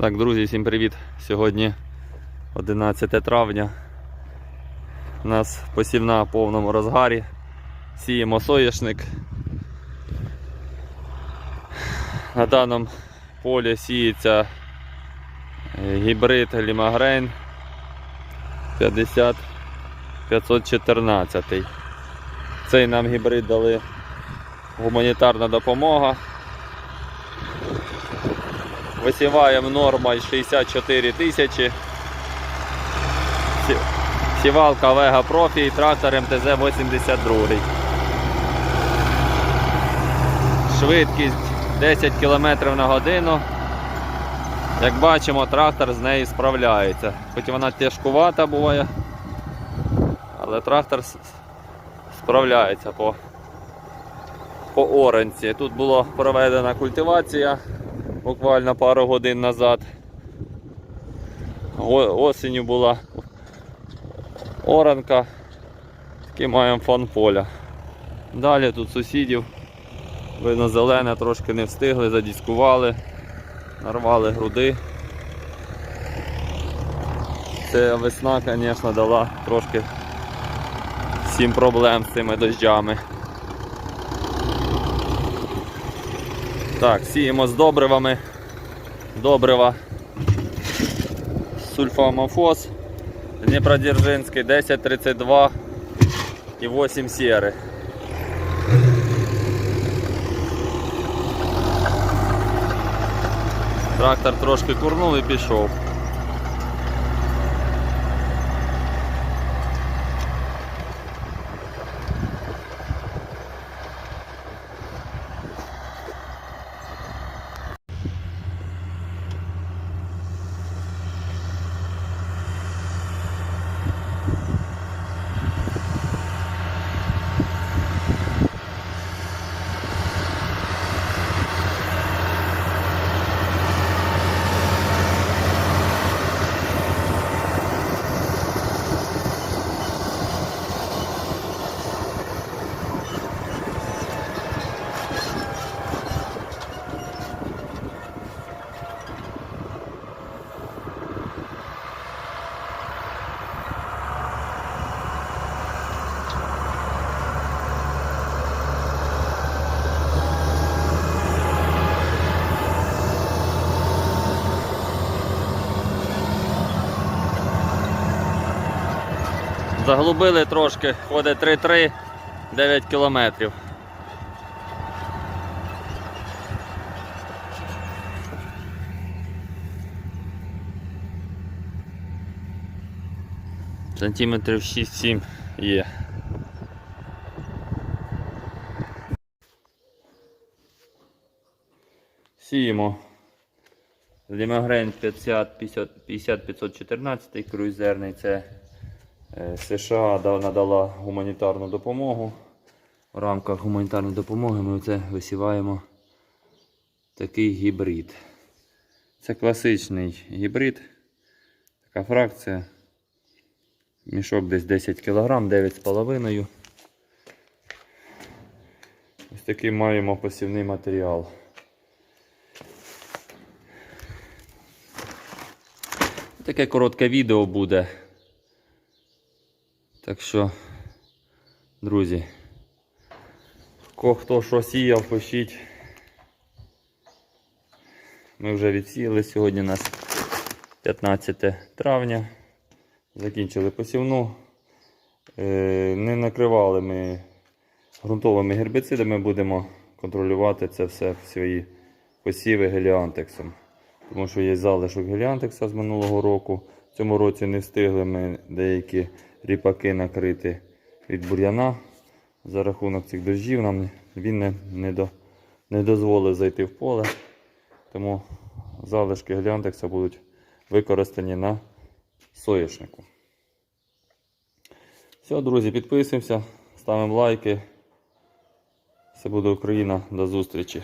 Так, друзі, всім привіт! Сьогодні 11 травня. У нас посівна в повному розгарі. Сіємо соняшник. На даному полі сіється е, гібрид Лімагрейн 50 514. Цей нам гібрид дали гуманітарна допомога. Висіваємо нормаль 64 тисячі. Сівалка Профі і трактор МТЗ-82. Швидкість 10 км на годину. Як бачимо, трактор з нею справляється. Хоч вона тяжкувата буває, але трактор справляється по, по оранці. Тут була проведена культивація буквально пару годин назад. Осінню була оранка. Такий маємо фон поля. Далі тут сусідів. Видно зелене, трошки не встигли, задіскували, нарвали груди. Це весна, звісно, дала трошки всім проблем з цими дощами. Так, сіємо з добривами. Добрива. Сульфамофос. Дніпродзержинський 1032 і 8 сіри. Трактор трошки курнув і пішов. Заглубили трошки, ходить 3-3, 9 кілометрів. Сантиметрів 6-7 є. Сіємо Лімагрейн 50 50 514 круїзерний. Це США надала гуманітарну допомогу. В рамках гуманітарної допомоги ми це висіваємо такий гібрид. Це класичний гібрид. Така фракція. Мішок десь 10 кг, 9,5. Ось такий маємо посівний матеріал. Таке коротке відео буде. Так що, друзі, хто що сіяв, пишіть. Ми вже відсіяли сьогодні у нас 15 травня. Закінчили посівну. Е, Не накривали ми ґрунтовими гербіцидами, будемо контролювати це все в свої посіви геліантексом. Тому що є залишок геліантекса з минулого року. В цьому році не встигли ми деякі ріпаки накрити від бур'яна. За рахунок цих дощів нам він не, не, до, не дозволив зайти в поле. Тому залишки геліантекса будуть використані на соняшнику. Все, друзі, підписуємося, ставимо лайки. Все буде Україна. До зустрічі.